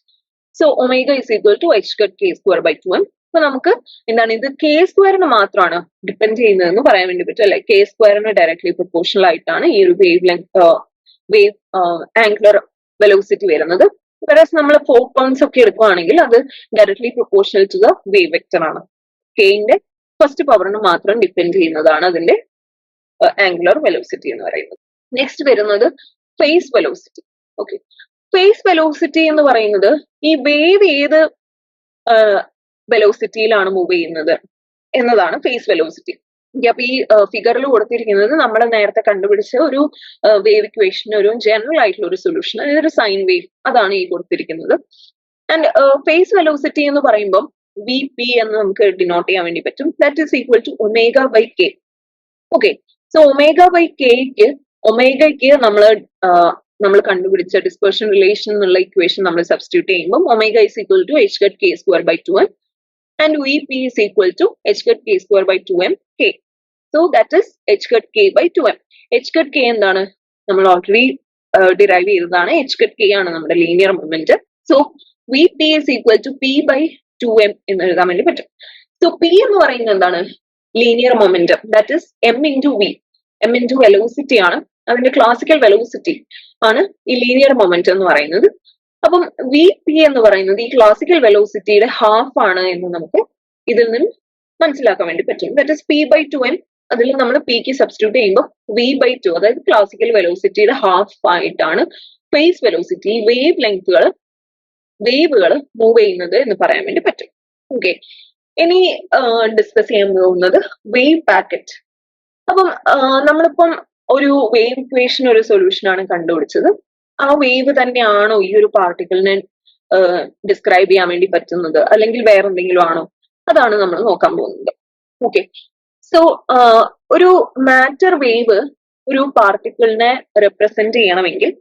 so omega is equal to H cut K square by two M അപ്പൊ നമുക്ക് എന്താണ് ഇത് കെ സ്ക്വയറിന് മാത്രമാണ് ഡിപ്പെൻഡ് ചെയ്യുന്നതെന്ന് പറയാൻ വേണ്ടി പറ്റും അല്ലെ? കെ സ്ക്വയറിന് ഡയറക്ട്ലി പ്രൊപ്പോർഷണൽ ആയിട്ടാണ് ഈ ഒരു wave length wave angular velocity വരുന്നത്. വെറസ് നമ്മൾ ഫോർ പോയിന്റ്സ് ഒക്കെ എടുക്കുകയാണെങ്കിൽ അത് directly proportional to the wave vector ആണ്. കെയിന്റെ ഫസ്റ്റ് പവറിന് മാത്രം ഡിപ്പെൻഡ് ചെയ്യുന്നതാണ് അതിന്റെ ആംഗുലർ വെലോസിറ്റി എന്ന് പറയുന്നത്. നെക്സ്റ്റ് വരുന്നത് phase velocity okay phase velocity എന്ന് പറയുന്നത് ഈ വേവ് ഏത് വെലോസിറ്റിയിലാണ് മൂവ് ചെയ്യുന്നത് എന്നതാണ് ഫേസ് വെലോസിറ്റി അപ്പൊ ഈ ഫിഗറിൽ കൊടുത്തിരിക്കുന്നത് നമ്മൾ നേരത്തെ കണ്ടുപിടിച്ച ഒരു വേവ് ഇക്വേഷൻ ഒരു ജനറൽ ആയിട്ടുള്ള ഒരു സൊല്യൂഷൻ അതായത് ഒരു സൈൻ വേവ് അതാണ് ഈ കൊടുത്തിരിക്കുന്നത്. ആൻഡ് ഫേസ് വെലോസിറ്റി എന്ന് പറയുമ്പോൾ വി പി എന്ന് നമുക്ക് ഡിനോട്ട് ചെയ്യാൻ വേണ്ടി പറ്റും. That is equal to omega by K okay so omega by കെക്ക് ഒമേഗയ്ക്ക് നമ്മൾ നമ്മൾ കണ്ടുപിടിച്ച ഡിസ്പെർഷൻ റിലേഷൻ എന്നുള്ള ഇക്വേഷൻ നമ്മൾ സബ്സ്റ്റിറ്റ്യൂട്ട് ചെയ്യുമ്പോൾ omega is equal to H cut K square by two M and V P is equal to H cut K square by two M K so that is H cut K by two M H cut K എന്താണ്? നമ്മൾ already derive ചെയ്തതാണ് H cut K ആണ് നമ്മുടെ linear movement so V P is equal to P by two M എന്ന് എഴുതാൻ വേണ്ടി പറ്റും. So P എന്ന് പറയുന്നത് എന്താണ്? Linear momentum that is M into V M into velocity ആണ്. അതിന്റെ ക്ലാസിക്കൽ വെലോസിറ്റി ആണ് ഈ ലീനിയർ മൊമെന്റ് എന്ന് പറയുന്നത്. അപ്പം വി പി എന്ന് പറയുന്നത് ഈ ക്ലാസിക്കൽ വെലോസിറ്റിയുടെ ഹാഫ് ആണ് എന്ന് നമുക്ക് ഇതിൽ നിന്ന് മനസ്സിലാക്കാൻ വേണ്ടി പറ്റും. That is P by two M അതിൽ നമ്മൾ പി പിക്ക് സബ്സ്റ്റിറ്റ്യൂട്ട് ചെയ്യുമ്പോൾ വി ബൈ ടു അതായത് ക്ലാസിക്കൽ വെലോസിറ്റിയുടെ ഹാഫ് ആയിട്ടാണ്. ഫേസ് വെലോസിറ്റി വേവ് ലെങ്തുകൾ വേവുകൾ മൂവ് ചെയ്യുന്നത് എന്ന് പറയാൻ വേണ്ടി പറ്റും. ഓക്കെ ഇനി ഡിസ്കസ് ചെയ്യാൻ പോകുന്നത് വേവ് പാക്കറ്റ് അപ്പം നമ്മളിപ്പം ഒരു വേവ് ഇക്വേഷൻ ഒരു സൊല്യൂഷൻ ആണ് കണ്ടുപിടിച്ചത്. ആ വേവ് തന്നെയാണോ ഈ ഒരു പാർട്ടിക്കിളിനെ ഡിസ്ക്രൈബ് ചെയ്യാൻ വേണ്ടി പറ്റുന്നത്? അല്ലെങ്കിൽ വേറെ എന്തെങ്കിലും ആണോ? അതാണ് നമ്മൾ നോക്കാൻ പോകുന്നത്. ഓക്കെ സോ ഒരു മാറ്റർ വേവ് ഒരു പാർട്ടിക്കിളിനെ റെപ്രസെന്റ് ചെയ്യണമെങ്കിൽ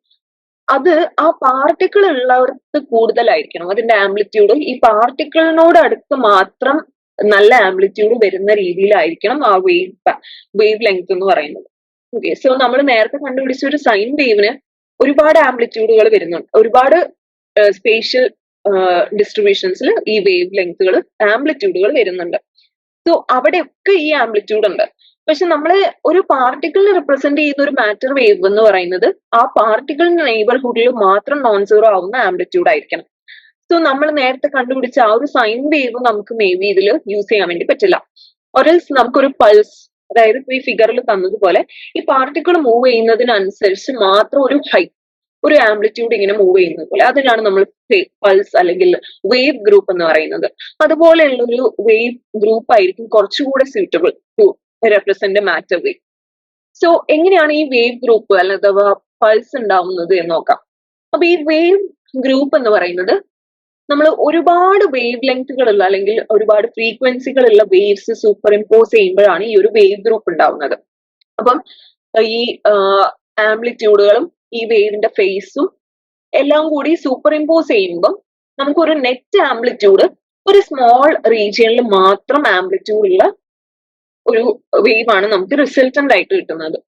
അത് ആ പാർട്ടിക്കിൾ ഉള്ളവർക്ക് കൂടുതലായിരിക്കണം. അതിന്റെ ആംപ്ലിറ്റ്യൂഡ് ഈ പാർട്ടിക്കിളിനോട് അടുത്ത് മാത്രം നല്ല ആംപ്ലിറ്റ്യൂഡ് വരുന്ന രീതിയിലായിരിക്കണം ആ വേവ് വേവ് ലെങ്ത് എന്ന് പറയുന്നത്. ഓക്കെ സോ നമ്മൾ നേരത്തെ കണ്ടുപിടിച്ച ഒരു സൈൻ വേവിന് ഒരുപാട് ആംപ്ലിറ്റ്യൂഡുകൾ വരുന്നുണ്ട്. ഒരുപാട് സ്പേഷ്യൽ ഡിസ്ട്രിബ്യൂഷൻസിൽ ഈ വേവ് ലെങ്തുകൾ ആംപ്ലിറ്റ്യൂഡുകൾ വരുന്നുണ്ട്. സോ അവിടെയൊക്കെ ഈ ആംപ്ലിറ്റ്യൂഡ് ഉണ്ട്. പക്ഷെ നമ്മൾ ഒരു പാർട്ടിക്കിളിനെ റിപ്രസെന്റ് ചെയ്യുന്ന ഒരു മാറ്റർ വേവ് എന്ന് പറയുന്നത് ആ പാർട്ടിക്കിളിന്റെ നെയ്ബർഹുഡിൽ മാത്രം നോൺ സീറോ ആവുന്ന ആംപ്ലിറ്റ്യൂഡ് ആയിരിക്കണം. സോ നമ്മൾ നേരത്തെ കണ്ടുപിടിച്ച ആ ഒരു സൈൻ വേവ് നമുക്ക് മേ ബി ഇതിൽ യൂസ് ചെയ്യാൻ വേണ്ടി പറ്റില്ല. ഒരൽസ് നമുക്കൊരു പൾസ് അതായത് ഈ ഫിഗറിൽ തന്നതുപോലെ ഈ പാർട്ടിക്കിൾ മൂവ് ചെയ്യുന്നതിനനുസരിച്ച് മാത്രം ഒരു ഹൈ ഒരു ആംപ്ലിറ്റ്യൂഡ് ഇങ്ങനെ മൂവ് ചെയ്യുന്നത് പോലെ അതിനാണ് നമ്മൾ പൾസ് അല്ലെങ്കിൽ വേവ് ഗ്രൂപ്പ് എന്ന് പറയുന്നത്. അതുപോലെയുള്ള ഒരു വേവ് ഗ്രൂപ്പ് ആയിരിക്കും കുറച്ചുകൂടെ suitable to represent matter wave so എങ്ങനെയാണ് ഈ വേവ് ഗ്രൂപ്പ് അല്ലെങ്കിൽ അഥവാ പൾസ് ഉണ്ടാവുന്നത് എന്ന് നോക്കാം. അപ്പൊ ഈ വേവ് ഗ്രൂപ്പ് എന്ന് പറയുന്നത് നമ്മൾ ഒരുപാട് വേവ് ലെങ്തുകളുള്ള അല്ലെങ്കിൽ ഒരുപാട് ഫ്രീക്വൻസികളുള്ള വേവ്സ് സൂപ്പർ ഇമ്പോസ് ചെയ്യുമ്പോഴാണ് ഈ ഒരു വേവ് ഗ്രൂപ്പ് ഉണ്ടാവുന്നത്. അപ്പം ഈ ആംപ്ലിറ്റ്യൂഡുകളും ഈ വേവിന്റെ ഫേസും എല്ലാം കൂടി സൂപ്പർ ഇമ്പോസ് ചെയ്യുമ്പോൾ നമുക്കൊരു നെറ്റ് ആംപ്ലിറ്റ്യൂഡ് ഒരു സ്മോൾ റീജിയനിൽ മാത്രം ആംപ്ലിറ്റ്യൂഡ് ഉള്ള ഒരു വേവ് ആണ് നമുക്ക് റിസൾട്ടന്റ് ആയിട്ട് കിട്ടുന്നത്.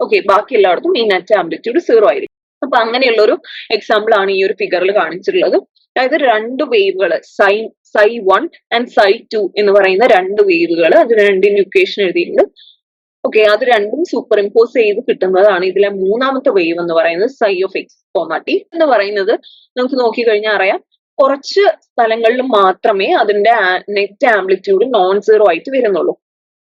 ഓക്കെ ബാക്കി എല്ലായിടത്തും ഈ നെറ്റ് ആംപ്ലിറ്റ്യൂഡ് സീറോ ആയിരിക്കും. അപ്പൊ അങ്ങനെയുള്ള ഒരു എക്സാമ്പിൾ ആണ് ഈ ഒരു ഫിഗറിൽ കാണിച്ചിട്ടുള്ളത്. അതായത് രണ്ട് വേവുകൾ psi psi one and psi two എന്ന് പറയുന്ന രണ്ട് വേവുകൾ അത് രണ്ട് ഇക്വേഷൻ എഴുതിയിട്ടുണ്ട്. ഓക്കെ അത് രണ്ടും സൂപ്പർ ഇമ്പോസ് ചെയ്ത് കിട്ടുന്നതാണ് ഇതിലെ മൂന്നാമത്തെ വേവ് എന്ന് പറയുന്നത് സൈ ഓഫ് എക്സ് കോമാറ്റി എന്ന് പറയുന്നത് നമുക്ക് നോക്കിക്കഴിഞ്ഞാൽ അറിയാം. കുറച്ച് സ്ഥലങ്ങളിൽ മാത്രമേ അതിന്റെ നെറ്റ് ആംപ്ലിറ്റ്യൂഡ് നോൺ സീറോ ആയിട്ട് വരുന്നുള്ളൂ.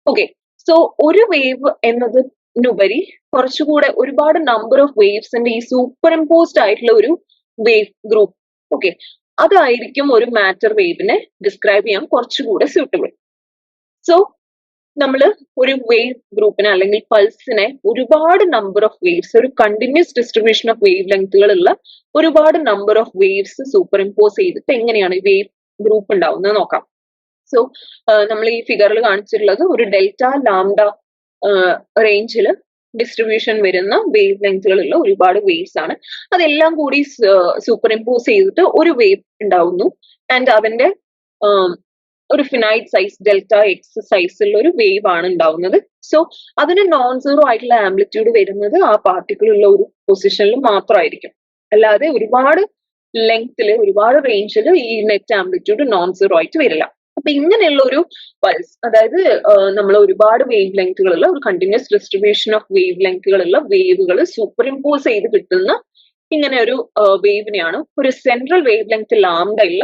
ഓക്കെ സോ ഒരു വേവ് എന്നതിനുപരി കുറച്ചുകൂടെ ഒരുപാട് നമ്പർ ഓഫ് വേവ്സിന്റെ ഈ സൂപ്പർ ഇമ്പോസ്ഡ് ആയിട്ടുള്ള ഒരു വേവ് ഗ്രൂപ്പ് ഓക്കെ അതായിരിക്കും ഒരു മാറ്റർ വേവിനെ ഡിസ്ക്രൈബ് ചെയ്യാൻ കുറച്ചുകൂടെ സ്യൂട്ടബിൾ സോ നമ്മൾ ഒരു വേവ് ഗ്രൂപ്പിനെ അല്ലെങ്കിൽ പൾസിനെ ഒരുപാട് നമ്പർ ഓഫ് വേവ്സ് ഒരു കണ്ടിന്യൂസ് ഡിസ്ട്രിബ്യൂഷൻ ഓഫ് വേവ് ലെങ്ത്തുകളുള്ള ഒരുപാട് number of waves superimpose ചെയ്തിട്ട് എങ്ങനെയാണ് ഈ വേവ് ഗ്രൂപ്പ് ഉണ്ടാവുന്നത് നോക്കാം. സോ നമ്മൾ ഈ ഫിഗറിൽ കാണിച്ചിട്ടുള്ളത് ഒരു ഡെൽറ്റ ലാംഡ റേഞ്ചിൽ ഡിസ്ട്രിബ്യൂഷൻ വരുന്ന വേവ് ലെങ്തുകളുള്ള ഒരുപാട് വേവ്സ് ആണ്. അതെല്ലാം കൂടി സൂപ്പർ ഇമ്പോസ് ചെയ്തിട്ട് ഒരു വേവ് ഉണ്ടാവുന്നു. ആൻഡ് അതിന്റെ ഒരു ഫിനൈറ്റ് സൈസ് ഡെൽറ്റ എക്സ് സൈസിലുള്ള ഒരു വേവ് ആണ് ഉണ്ടാവുന്നത്. സോ അതിന് നോൺ സീറോ ആയിട്ടുള്ള ആംപ്ലിറ്റ്യൂഡ് വരുന്നത് ആ പാർട്ടിക്കിളുള്ള ഒരു പൊസിഷനിൽ മാത്രമായിരിക്കും. അല്ലാതെ ഒരുപാട് ലെങ്ത്തിൽ ഒരുപാട് റേഞ്ചിൽ ഈ നെറ്റ് ആംപ്ലിറ്റ്യൂഡ് നോൺ സീറോ ആയിട്ട് വരില്ല. അപ്പൊ ഇങ്ങനെയുള്ള ഒരു പൾസ് അതായത് നമ്മൾ ഒരുപാട് വേവ് ലെങ്ത്തുകളുള്ള ഒരു കണ്ടിന്യൂസ് ഡിസ്ട്രിബ്യൂഷൻ ഓഫ് വേവ് ലെങ്ത്തുകളുള്ള വേവുകൾ സൂപ്പർ ഇമ്പോസ് ചെയ്ത് കിട്ടുന്ന ഇങ്ങനെ ഒരു വേവിനെയാണ് ഒരു സെൻട്രൽ വേവ് ലെങ്ത് ലാംഡയിൽ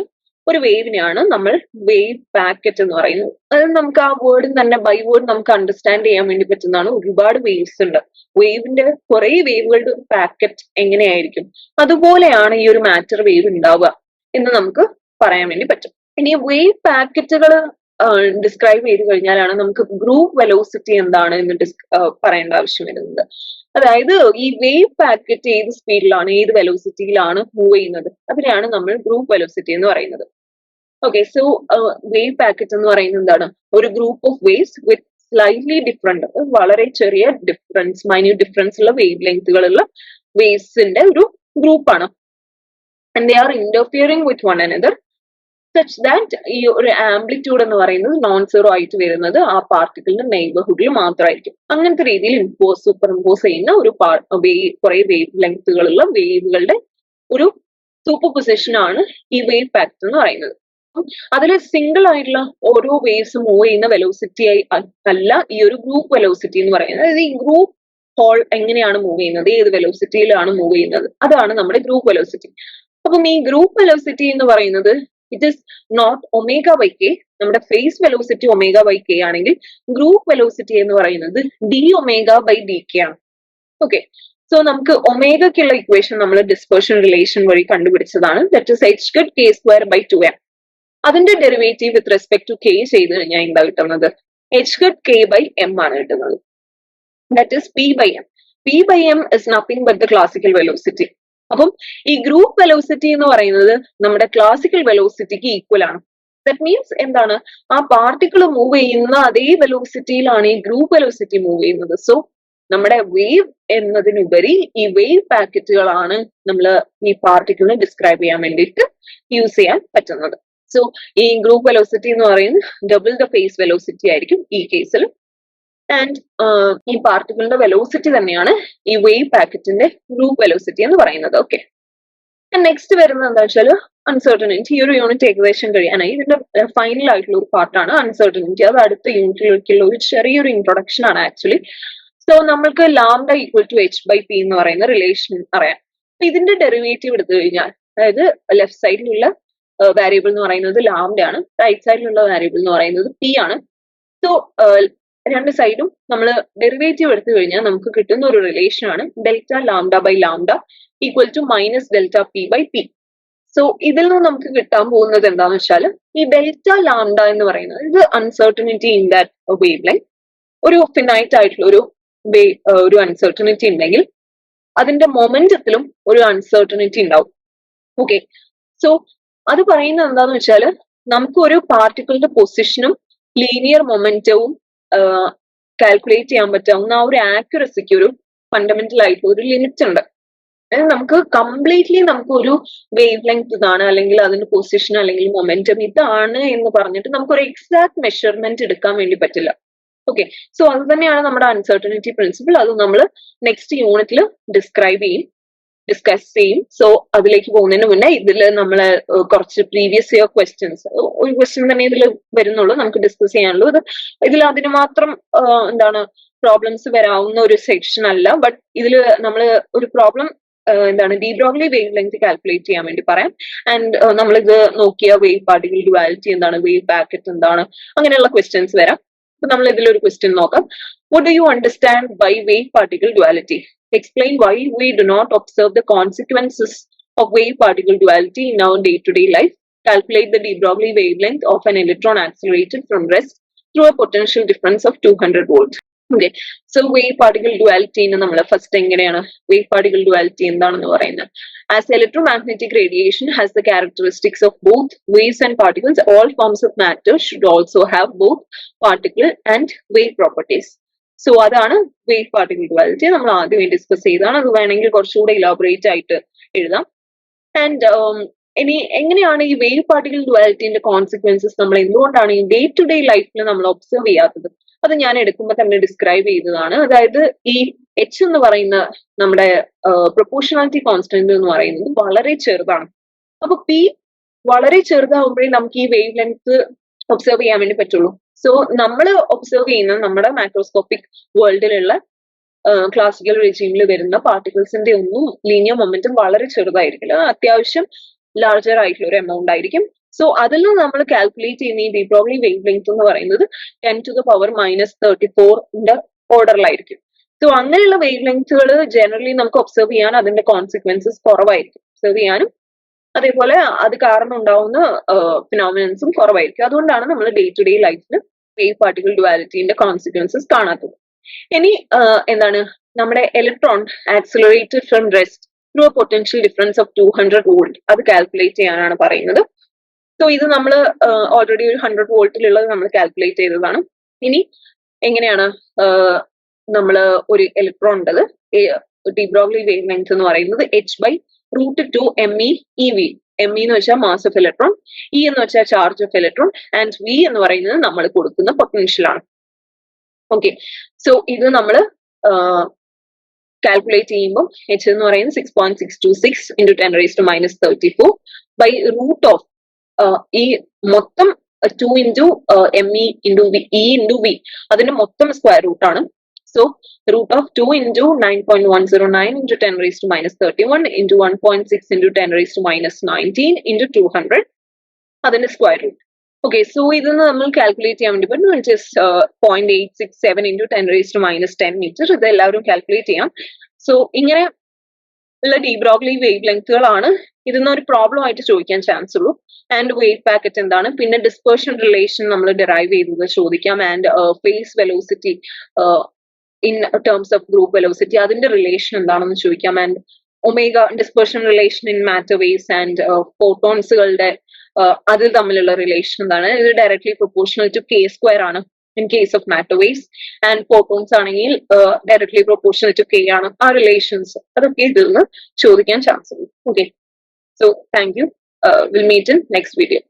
ഒരു വേവിനെയാണ് നമ്മൾ വേവ് പാക്കറ്റ് എന്ന് പറയുന്നത്. അത് നമുക്ക് ആ വേർഡ് തന്നെ ബൈ വേർഡ് നമുക്ക് അണ്ടർസ്റ്റാൻഡ് ചെയ്യാൻ വേണ്ടി പറ്റുന്നതാണ്. ഒരുപാട് വേവ്സ് ഉണ്ട്. വേവിന്റെ കുറെ വേവുകളുടെ ഒരു പാക്കറ്റ് എങ്ങനെയായിരിക്കും? അതുപോലെയാണ് ഈ ഒരു മാറ്റർ വേവ് ഉണ്ടാവുക എന്ന് നമുക്ക് പറയാൻ വേണ്ടി പറ്റും. ഇനി വേവ് പാക്കറ്റുകൾ ഡിസ്ക്രൈബ് ചെയ്ത് കഴിഞ്ഞാലാണ് നമുക്ക് ഗ്രൂപ്പ് വെലോസിറ്റി എന്താണ് എന്ന് പറയേണ്ട ആവശ്യം വരുന്നത്. അതായത് ഈ വേവ് പാക്കറ്റ് ഏത് സ്പീഡിലാണ് ഏത് വെലോസിറ്റിയിലാണ് മൂവ് ചെയ്യുന്നത്? അതിനെയാണ് നമ്മൾ ഗ്രൂപ്പ് വെലോസിറ്റി എന്ന് പറയുന്നത്. ഓക്കെ സോ വേവ് പാക്കറ്റ് എന്ന് പറയുന്നത് എന്താണ്? ഒരു group of waves with slightly different വളരെ ചെറിയ ഡിഫറൻസ് മൈന്യൂട്ട് ഡിഫറൻസ് ഉള്ള വേവ് ലെങ്ത്തുകളുള്ള വേവ്സിന്റെ ഒരു ഗ്രൂപ്പാണ് and they are interfering with one another such that ഈ ഒരു ആംപ്ലിറ്റ്യൂഡ് എന്ന് പറയുന്നത് നോൺ സീറോ ആയിട്ട് വരുന്നത് ആ പാർട്ടിക്കിളിന്റെ നെയ്ബർഹുഡിൽ മാത്രമായിരിക്കും. അങ്ങനത്തെ രീതിയിൽ ഇമ്പോസ് സൂപ്പർ ഇമ്പോസ് ചെയ്യുന്ന ഒരു കുറെ വേവ് ലെങ്ത്തുകളുള്ള വേവുകളുടെ ഒരു സൂപ്പർ പൊസിഷൻ ആണ് ഈ വേവ് പാക്ട് എന്ന് പറയുന്നത്. അതിൽ സിംഗിൾ ആയിട്ടുള്ള ഓരോ വേവ്സ് മൂവ് ചെയ്യുന്ന വെലോസിറ്റി അല്ല ഈ ഒരു ഗ്രൂപ്പ് വെലോസിറ്റി എന്ന് പറയുന്നത്. അതായത് ഈ ഗ്രൂപ്പ് ഹോൾ എങ്ങനെയാണ് മൂവ് ചെയ്യുന്നത്? ഏത് വെലോസിറ്റിയിലാണ് മൂവ് ചെയ്യുന്നത്? അതാണ് നമ്മുടെ ഗ്രൂപ്പ് വെലോസിറ്റി അപ്പം ഈ ഗ്രൂപ്പ് വെലോസിറ്റി എന്ന് പറയുന്നത് it is not omega by K നമ്മുടെ phase velocity omega by K ആണെങ്കിൽ ഗ്രൂപ്പ് വെലോസിറ്റി എന്ന് പറയുന്നത് D omega by D K ആണ്. ഓക്കെ സോ നമുക്ക് ഒമേഗയ്ക്കുള്ള ഇക്വേഷൻ നമ്മൾ ഡിസ്പേർഷൻ റിലേഷൻ വഴി കണ്ടുപിടിച്ചതാണ്. That is H cut K square by two M അതിന്റെ derivative with respect to K ചെയ്ത് കഴിഞ്ഞാൽ എന്താ കിട്ടുന്നത്? H cut K by m ആണ് കിട്ടുന്നത്. That is p by m p by M is nothing but the classical velocity അപ്പം ഈ group velocity എന്ന് പറയുന്നത് നമ്മുടെ ക്ലാസിക്കൽ വെലോസിറ്റിക്ക് ഈക്വൽ ആണ്. ദറ്റ് മീൻസ് എന്താണ്? ആ പാർട്ടിക്കിൾ മൂവ് ചെയ്യുന്ന അതേ വെലോസിറ്റിയിലാണ് ഈ ഗ്രൂപ്പ് വെലോസിറ്റി മൂവ് ചെയ്യുന്നത്. സോ നമ്മുടെ വേവ് എന്നതിനുപരി ഈ വേവ് പാക്കറ്റുകളാണ് നമ്മൾ ഈ പാർട്ടിക്കിളിനെ ഡിസ്ക്രൈബ് ചെയ്യാൻ വേണ്ടിയിട്ട് യൂസ് ചെയ്യാൻ പറ്റുന്നത്. സോ ഈ ഗ്രൂപ്പ് വെലോസിറ്റി എന്ന് പറയുന്നത് ഡബിൾ ദ ഫേസ് വെലോസിറ്റി ആയിരിക്കും ഈ കേസിൽ ആൻഡ് ഈ പാർട്ടിക്കിളിന്റെ വെലോസിറ്റി തന്നെയാണ് ഈ വേവ് പാക്കറ്റിന്റെ ഗ്രൂപ്പ് വെലോസിറ്റി എന്ന് പറയുന്നത്. ഓക്കെ നെക്സ്റ്റ് വരുന്നത് എന്താ വെച്ചാൽ അൺസർട്ടനിറ്റി ഈ ഒരു യൂണിറ്റ് ഏകദേശം കഴിയാനായി. ഇതിന്റെ ഫൈനൽ ആയിട്ടുള്ള ഒരു പാർട്ടാണ് അൺസർട്ടനിറ്റി അത് അടുത്ത യൂണിറ്റിലേക്കുള്ള ഒരു ചെറിയൊരു ഇൻട്രൊഡക്ഷൻ ആണ് ആക്ച്വലി സോ നമ്മൾക്ക് lambda equal to h by p എന്ന് പറയുന്ന റിലേഷൻ അറിയാം. ഇതിന്റെ ഡെറിവേറ്റീവ് എടുത്തു കഴിഞ്ഞാൽ അതായത് ലെഫ്റ്റ് സൈഡിലുള്ള വാരിയബിൾ എന്ന് പറയുന്നത് ലാംഡ ആണ്. റൈറ്റ് സൈഡിലുള്ള വാരിയബിൾ എന്ന് പറയുന്നത് പി ആണ്. സോ രണ്ട് സൈഡും നമ്മൾ ഡെറിവേറ്റീവ് എടുത്തു കഴിഞ്ഞാൽ നമുക്ക് കിട്ടുന്ന ഒരു റിലേഷൻ ആണ് delta lambda by lambda equal to minus delta p by p so ഇതിൽ നിന്ന് നമുക്ക് കിട്ടാൻ പോകുന്നത് എന്താണെന്ന് വെച്ചാൽ ഈ ഡെൽറ്റ ലാംഡ എന്ന് പറയുന്നത് ഇത് uncertainty in that wave line ഒരു ഫിനൈറ്റ് ആയിട്ടുള്ള ഒരു വേ- ഒരു അൺസർട്ടനിറ്റി ഉണ്ടെങ്കിൽ അതിന്റെ മൊമെന്റത്തിലും ഒരു അൺസർട്ടനിറ്റി ഉണ്ടാവും ഓക്കെ സോ അത് പറയുന്നത് എന്താന്ന് വെച്ചാൽ നമുക്ക് ഒരു പാർട്ടിക്കിളിന്റെ പൊസിഷനും ലീനിയർ മൊമെന്റവും കാൽക്കുലേറ്റ് ചെയ്യാൻ പറ്റാവുന്ന ആ ഒരു ആക്യുറസിക്ക് ഒരു ഫണ്ടമെന്റൽ ആയിട്ട് ഒരു ലിമിറ്റ് ഉണ്ട്. നമുക്ക് കംപ്ലീറ്റ്ലി നമുക്ക് ഒരു വേവ് ലെങ്ത് ഇതാണ് അല്ലെങ്കിൽ അതിന്റെ പൊസിഷൻ അല്ലെങ്കിൽ മൊമെന്റം ഇതാണ് എന്ന് പറഞ്ഞിട്ട് നമുക്ക് ഒരു എക്സാക്ട് മെഷർമെന്റ് എടുക്കാൻ വേണ്ടി പറ്റില്ല. ഓക്കെ സോ അത് തന്നെയാണ് നമ്മുടെ അൺസർട്ടനിറ്റി പ്രിൻസിപ്പിൾ അത് നമ്മൾ നെക്സ്റ്റ് യൂണിറ്റിൽ ഡിസ്ക്രൈബ് ചെയ്യും. ഡിസ്കസ് ചെയ്യും. സോ അതിലേക്ക് പോകുന്നതിന് മുന്നേ ഇതിൽ നമ്മൾ കുറച്ച് പ്രീവിയസ് ഇയർ ക്വസ്റ്റ്യൻസ് ഒരു ക്വസ്റ്റ്യൻ തന്നെ ഇതിൽ വരുന്നുള്ളൂ. നമുക്ക് ഡിസ്കസ് ചെയ്യാനുള്ളൂ. ഇത് ഇതിൽ അതിന് മാത്രം എന്താണ് പ്രോബ്ലംസ് വരാവുന്ന ഒരു സെക്ഷൻ അല്ല. ബട്ട് ഇതിൽ നമ്മൾ ഒരു പ്രോബ്ലം എന്താണ് ഡീബ്രോഗ്ലി വേവ് ലെങ്ത് കാൽക്കുലേറ്റ് ചെയ്യാൻ വേണ്ടി പറയാം. ആൻഡ് നമ്മളിത് നോക്കിയ വേവ് പാർട്ടിക്കൽ ഡുവാലിറ്റി എന്താണ് വേവ് പാക്കറ്റ് എന്താണ് അങ്ങനെയുള്ള ക്വസ്റ്റ്യൻസ് വരാം. അപ്പൊ നമ്മൾ ഇതിലൊരു ക്വസ്റ്റ്യൻ നോക്കാം. Do you understand by wave particle duality? Explain why we do not observe the consequences of wave particle duality in our day-to-day life calculate the de Broglie wavelength of an electron accelerated from rest through a potential difference of 200 volts okay so wave particle in നമ്മൾ first എങ്ങനെയാണ് wave particle duality എന്താണെന്ന് പറയുന്നത് as electromagnetic radiation has the characteristics of both waves and particles all forms of matter should also have both particle and wave properties so അതാണ് wave particle duality നമ്മൾ ആദ്യമേ discuss ചെയ്തതാണ്. അത് വേണമെങ്കിൽ കുറച്ചുകൂടെ elaborate ആയിട്ട് എഴുതാം. ആൻഡ് ഇനി എങ്ങനെയാണ് ഈ വേവ് പാർട്ടിക്കിൾ ഡുവാലിറ്റിന്റെ കോൺസിക്വൻസസ് നമ്മൾ എന്തുകൊണ്ടാണ് ഈ ഡേ ടു ഡേ ലൈഫിൽ നമ്മൾ ഒബ്സർവ് ചെയ്യാത്തത്? അത് ഞാൻ എടുക്കുമ്പോൾ തന്നെ ഡിസ്ക്രൈബ് ചെയ്തതാണ്. അതായത് ഈ എച്ച് എന്ന് പറയുന്ന നമ്മുടെ പ്രൊപ്പോർഷണാലിറ്റി കോൺസ്റ്റന്റ് എന്ന് പറയുന്നത് വളരെ ചെറുതാണ്. അപ്പൊ പി വളരെ ചെറുതാവുമ്പോഴേ നമുക്ക് ഈ വേവ് ലെങ്ത് ഒബ്സർവ് ചെയ്യാൻ വേണ്ടി പറ്റുള്ളൂ. സോ നമ്മൾ ഒബ്സർവ് ചെയ്യുന്ന നമ്മുടെ മാക്രോസ്കോപ്പിക് വേൾഡിലുള്ള ക്ലാസിക്കൽ റെജീമിൽ വരുന്ന പാർട്ടിക്കിൾസിന്റെ ഒന്നും ലീനിയർ മൊമെന്റം വളരെ ചെറുതായിരിക്കില്ല. അത്യാവശ്യം ലാർജർ ആയിട്ടുള്ള ഒരു എമൗണ്ട് ആയിരിക്കും. സോ അതിൽ നമ്മൾ കാൽക്കുലേറ്റ് ചെയ്യുന്ന ഈ ഡിപ്രോബ്ലി വേവ് ലെങ്ത് എന്ന് പറയുന്നത് ten to the power minus thirty ഫോറിന്റെ ഓർഡറിലായിരിക്കും സോ അങ്ങനെയുള്ള വേവ് ലെങ്ത്തുകൾ ജനറലി നമുക്ക് ഒബ്സർവ് ചെയ്യാൻ അതിന്റെ കോൺസിക്വൻസസ് കുറവായിരിക്കും. ഒബ്സർവ് ചെയ്യാനും അതേപോലെ അത് കാരണം ഉണ്ടാവുന്ന ഫിനോമിനൻസും കുറവായിരിക്കും. അതുകൊണ്ടാണ് നമ്മൾ ഡേ ടു ഡേ ലൈഫിൽ വേവ് പാർട്ടിക്കൽ ഡുവാലിറ്റിന്റെ കോൺസിക്വൻസസ് കാണാത്തത്. ഇനി എന്താണ്? നമ്മുടെ electron accelerated from rest through potential difference of two hundred volt അത് കാൽക്കുലേറ്റ് ചെയ്യാനാണ് പറയുന്നത്. സോ ഇത് നമ്മൾ ഓൾറെഡി ഒരു ഹൺഡ്രഡ് വോൾട്ടിലുള്ളത് നമ്മൾ കാൽക്കുലേറ്റ് ചെയ്തതാണ്. ഇനി എങ്ങനെയാണ് നമ്മൾ ഒരു ഇലക്ട്രോൺ ഉണ്ടത് ഡിബ്രോഗ്ലി വേവ് ലെങ്ത് എന്ന് പറയുന്നത് h by root two m e e v m e എന്ന് വെച്ചാൽ മാസ് ഓഫ് ഇലക്ട്രോൺ ഇ എന്ന് വെച്ചാൽ charge of electron and v എന്ന് പറയുന്നത് നമ്മൾ കൊടുക്കുന്ന പൊട്ടൻഷ്യൽ ആണ്. ഓക്കെ സോ ഇത് നമ്മൾ കാൽക്കുലേറ്റ് ചെയ്യുമ്പോൾ എച്ച് എന്ന് പറയുന്നത് six point six two six into ten raise to minus thirty four by root of ഈ മൊത്തം two into m e into v e into v അതിന്റെ മൊത്തം സ്ക്വയർ റൂട്ട് ആണ്. Zero nine into ten raise to minus thirty one into one point six into ten raise to minus nineteen into two hundred അതിന്റെ square root okay so ഇതൊന്ന് നമ്മൾ calculate ചെയ്യാൻ വേണ്ടി പറ്റും just point eight six seven into ten raise to minus ten meter ഇത് എല്ലാവരും calculate ചെയ്യാം. So ഇങ്ങനെ ഉള്ള ഡീബ്രോഗ്ലി വേവ് ലെങ്ത്തുകളാണ് ഇതിന്ന് ഒരു പ്രോബ്ലം ആയിട്ട് ചോദിക്കാൻ ചാൻസ് ഉള്ളൂ. ആൻഡ് വേവ് പാക്കറ്റ് എന്താണ്? പിന്നെ ഡിസ്പേർഷൻ റിലേഷൻ നമ്മൾ ഡിറൈവ് ചെയ്തത് ചോദിക്കാം. And phase velocity in terms of group velocity അതിന്റെ റിലേഷൻ എന്താണെന്ന് ചോദിക്കാം. And omega dispersion relation in matter waves and ഫോട്ടോൺസുകളുടെ അതിൽ തമ്മിലുള്ള റിലേഷൻ എന്താണ്? ഇത് directly proportional to K square ആണ് in case of matter waves and photons ആണെങ്കിൽ ഡയറക്ട്ലി പ്രൊപ്പോർഷണൽ ടു കെ ആണ് ആ റിലേഷൻസ് അതൊക്കെ ഇതിൽ നിന്ന് ചോദിക്കാൻ ചാൻസ് ഉണ്ട്. Okay so thank you will meet in next video